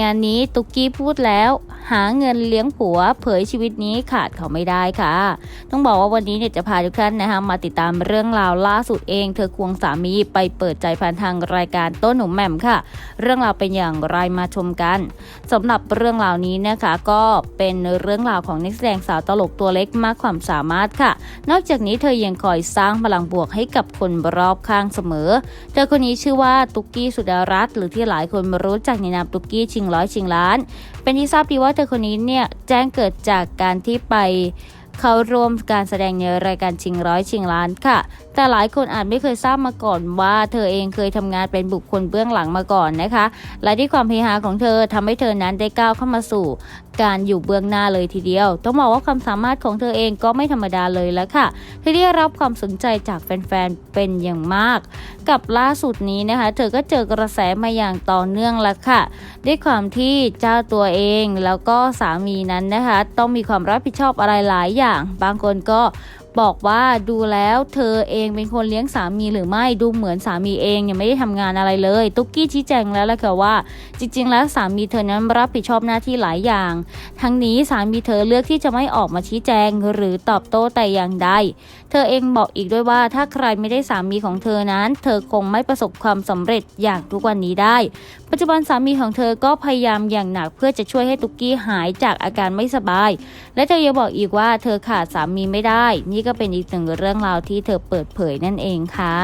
งานนี้ตุกกี้พูดแล้ว หาเงินเลี้ยงผัว เผยชีวิตนี้ขาดเขาไม่ได้ค่ะ ต้องบอกว่าวันนี้เนี่ยจะพาทุกท่านนะคะมาติดตามเรื่องราวล่าสุดเอง เธอควงสามีไปเปิดใจผ่านทางรายการโต้นหนุ่มแหม่มค่ะ เรื่องราวเป็นอย่างไรมาชมกันสำหรับเรื่องราวนี้นะคะก็เป็นเรื่องราวของนักแสดงสาวตลกตัวเล็กมากความสามารถค่ะ นอกจากนี้เธอยังคอยสร้างพลังบวกให้กับคนรอบข้างเสมอ เธอคนนี้ชื่อว่าตุกกี้สุดารัตน์หรือที่หลายคนรู้จักในนามตุกกี้ชิงร้อยชิงล้าน เป็นที่ทราบดีว่าเธอคนนี้เนี่ยแจ้งเกิดจากการที่ไปเข้าร่วมการแสดงในรายการชิงร้อยชิงล้านค่ะ แต่หลายคนอาจไม่เคยทราบมาก่อนว่าเธอเองเคยทำงานเป็นบุคคลเบื้องหลังมาก่อนนะคะ และที่ความเฮฮาของเธอทำให้เธอนั้นได้ก้าวเข้ามาสู่ การอยู่เบื้องหน้าเลยทีเดียว ต้องบอกว่าความสามารถของเธอเองก็ไม่ธรรมดาเลยแล้วค่ะเธอได้รับความสนใจจากแฟนๆเป็นอย่างมาก กับล่าสุดนี้นะคะ เธอก็เจอกระแสมาอย่างต่อเนื่องแล้วค่ะ ด้วยความที่เจ้าตัวเองแล้วก็สามีนั้นนะคะ ต้องมีความรับผิดชอบอะไรหลายอย่าง บางคนก็ บอกว่าดูแล้วเธอเองเป็นคนเลี้ยงสามีหรือไม่ดูเหมือนสามีเองยังไม่ได้ทำงานอะไรเลย ตุ๊กกี้ชี้แจงแล้วแหละค่ะว่า จริง ๆ แล้วสามีเธอนั้นรับผิดชอบหน้าที่หลายอย่าง ทั้งนี้สามีเธอเลือกที่จะไม่ออกมาชี้แจงหรือตอบโต้แต่อย่างใดเธอเองบอกอีกด้วยว่าถ้าใครไม่ได้สามีของเธอนั้น เธอคงไม่ประสบความสำเร็จอย่างทุกวันนี้ได้ ปัจจุบันสามีของเธอก็พยายามอย่างหนักเพื่อจะช่วยให้ตุ๊กกี้หายจากอาการไม่สบาย และเธอยังบอกอีกว่าเธอขาดสามีไม่ได้นี่ก็เป็นอีกหนึ่งเรื่องราวที่เธอเปิดเผยนั่นเองค่ะ